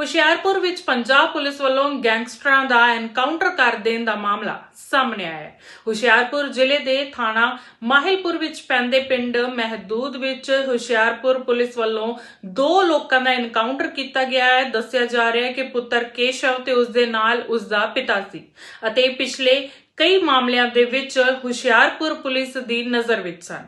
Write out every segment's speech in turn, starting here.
ਹੁਸ਼ਿਆਰਪੁਰ ਵਿੱਚ ਪੰਜਾਬ ਪੁਲਿਸ ਵੱਲੋਂ ਗੈਂਗਸਟਰਾਂ ਦਾ ਐਨਕਾਊਂਟਰ ਕਰ ਦੇਣ ਦਾ ਮਾਮਲਾ ਸਾਹਮਣੇ ਆਇਆ ਹੈ। ਹੁਸ਼ਿਆਰਪੁਰ ਜ਼ਿਲ੍ਹੇ ਦੇ ਥਾਣਾ ਮਾਹਿਲਪੁਰ ਵਿੱਚ ਪੈਂਦੇ ਪਿੰਡ ਮਹਿਦੂਦ ਵਿੱਚ ਹੁਸ਼ਿਆਰਪੁਰ ਪੁਲਿਸ ਵੱਲੋਂ ਦੋ ਲੋਕਾਂ ਦਾ ਐਨਕਾਊਂਟਰ ਕੀਤਾ ਗਿਆ ਹੈ। ਦੱਸਿਆ ਜਾ ਰਿਹਾ ਹੈ ਕਿ ਪੁੱਤਰ ਕੇਸ਼ਵ ਤੇ ਉਸ ਦੇ ਨਾਲ ਉਸ ਦਾ ਪਿਤਾ ਸੀ ਅਤੇ ਪਿਛਲੇ ਕਈ ਮਾਮਲਿਆਂ ਦੇ ਵਿੱਚ ਹੁਸ਼ਿਆਰਪੁਰ ਪੁਲਿਸ ਦੀ ਨਜ਼ਰ ਵਿੱਚ ਸਨ।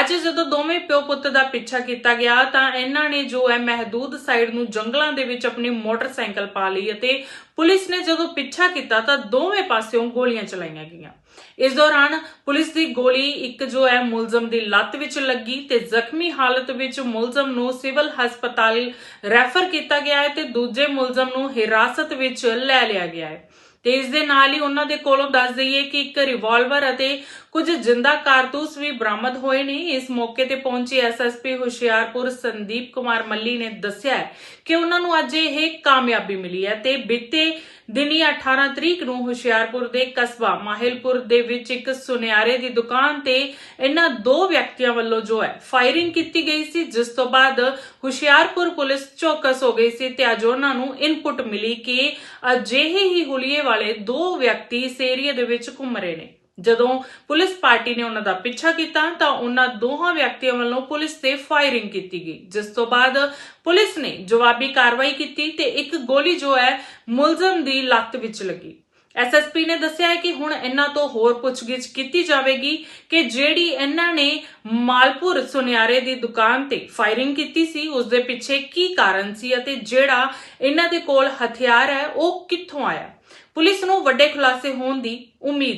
ਅੱਜ ਜਦੋਂ ਦੋਵੇਂ ਪਿਓ ਪੁੱਤ ਦਾ ਪਿੱਛਾ ਕੀਤਾ ਗਿਆ ਤਾਂ ਇਹਨਾਂ ਨੇ ਜੋ ਹੈ ਮਹਿਦੂਦ ਸਾਈਡ ਨੂੰ ਜੰਗਲਾਂ ਦੇ ਵਿੱਚ ਆਪਣੀ ਮੋਟਰਸਾਈਕਲ ਪਾ ਲਈ ਅਤੇ ਪੁਲਿਸ ਨੇ ਜਦੋਂ ਪਿੱਛਾ ਕੀਤਾ ਤਾਂ ਦੋਵੇਂ ਪਾਸਿਓਂ ਗੋਲੀਆਂ ਚਲਾਈਆਂ ਗਈਆਂ। ਇਸ ਦੌਰਾਨ ਪੁਲਿਸ ਦੀ ਗੋਲੀ ਇੱਕ ਜੋ ਹੈ ਮੁਲਜ਼ਮ ਦੀ ਲੱਤ ਵਿੱਚ ਲੱਗੀ ਤੇ ਜ਼ਖਮੀ ਹਾਲਤ ਵਿੱਚ ਮੁਲਜ਼ਮ ਨੂੰ ਸਿਵਲ ਹਸਪਤਾਲ ਰੈਫਰ ਕੀਤਾ ਗਿਆ ਹੈ ਤੇ ਦੂਜੇ ਮੁਲਜ਼ਮ ਨੂੰ ਹਿਰਾਸਤ ਵਿੱਚ ਲੈ ਲਿਆ ਗਿਆ ਹੈ। ਤੇ ਇਸ ਦੇ ਨਾਲ ਹੀ ਉਹਨਾਂ ਦੇ ਕੋਲੋਂ ਦੱਸ ਦਈਏ ਕਿ ਇੱਕ ਰਿਵਾਲਵਰ ਅਤੇ ਕੁਝ ਜਿੰਦਾ ਕਾਰਤੂਸ ਵੀ ਬਰਾਮਦ ਹੋਏ ਨੇ। ਇਸ ਮੌਕੇ ਤੇ ਪਹੁੰਚੇ ਐਸਐਸਪੀ ਹੁਸ਼ਿਆਰਪੁਰ ਸੰਦੀਪ ਕੁਮਾਰ ਮੱਲੀ ਨੇ ਦੱਸਿਆ ਕਿ ਉਹਨਾਂ ਨੂੰ ਅੱਜ ਇਹ ਕਾਮਯਾਬੀ ਮਿਲੀ ਹੈ ਤੇ ਬੀਤੇ ਦਿਨੀ 18 ਤਰੀਕ ਨੂੰ ਹੁਸ਼ਿਆਰਪੁਰ ਦੇ ਕਸਬਾ ਮਾਹਿਲਪੁਰ ਦੇ ਵਿੱਚ ਇੱਕ ਸੁਨਿਆਰੇ ਦੀ ਦੁਕਾਨ ਤੇ ਇਹਨਾਂ ਦੋ ਵਿਅਕਤੀਆਂ ਵੱਲੋਂ ਜੋ ਹੈ ਫਾਇਰਿੰਗ ਕੀਤੀ ਗਈ ਸੀ, ਜਿਸ ਤੋਂ ਬਾਅਦ ਹੁਸ਼ਿਆਰਪੁਰ ਪੁਲਿਸ ਚੌਕਸ ਹੋ ਗਈ ਸੀ ਤੇ ਅੱਜ ਉਹਨਾਂ ਨੂੰ ਇਨਪੁਟ ਮਿਲੀ ਕਿ ਅਜਿਹੇ ਹੀ ਹੁਲੀਏ ਵਾਲੇ ਦੋ ਵਿਅਕਤੀ ਇਸ ਏਰੀਆ ਦੇ ਵਿੱਚ ਘੁੰਮ ਰਹੇ ਨੇ। ਜਦੋਂ ਪੁਲਿਸ ਪਾਰਟੀ ਨੇ ਉਹਨਾਂ ਦਾ ਪਿੱਛਾ ਕੀਤਾ, ਤਾਂ ਉਹਨਾਂ ਦੋਹਾਂ ਵਿਅਕਤੀਆਂ ਵੱਲੋਂ ਪੁਲਿਸ ਤੇ ਫਾਇਰਿੰਗ ਕੀਤੀ ਗਈ। ਜਿਸ ਤੋਂ ਬਾਅਦ ਪੁਲਿਸ ਨੇ ਜਵਾਬੀ ਕਾਰਵਾਈ ਕੀਤੀ ਤੇ ਇੱਕ ਗੋਲੀ ਜੋ ਹੈ, ਮੁਲਜ਼ਮ ਦੀ ਲੱਤ ਵਿੱਚ ਲੱਗੀ। ਐਸਐਸਪੀ ਨੇ ਦੱਸਿਆ ਹੈ ਕਿ ਹੁਣ ਇਹਨਾਂ ਤੋਂ ਹੋਰ ਪੁੱਛਗਿੱਛ ਕੀਤੀ ਜਾਵੇਗੀ ਕਿ ਜਿਹੜੀ ਇਹਨਾਂ ਨੇ ਮਾਲਪੁਰ ਸੁਨਿਆਰੇ ਦੀ ਦੁਕਾਨ ਤੇ ਫਾਇਰਿੰਗ ਕੀਤੀ ਸੀ, ਉਸ ਦੇ ਪਿੱਛੇ ਕੀ ਕਾਰਨ ਸੀ ਅਤੇ ਜਿਹੜਾ ਇਹਨਾਂ ਦੇ ਕੋਲ ਹਥਿਆਰ ਹੈ, ਉਹ ਕਿੱਥੋਂ ਆਇਆ। ਪੁਲਿਸ ਨੂੰ ਵੱਡੇ ਖੁਲਾਸੇ ਹੋਣ ਦੀ ਉਮੀਦ ਹੈ।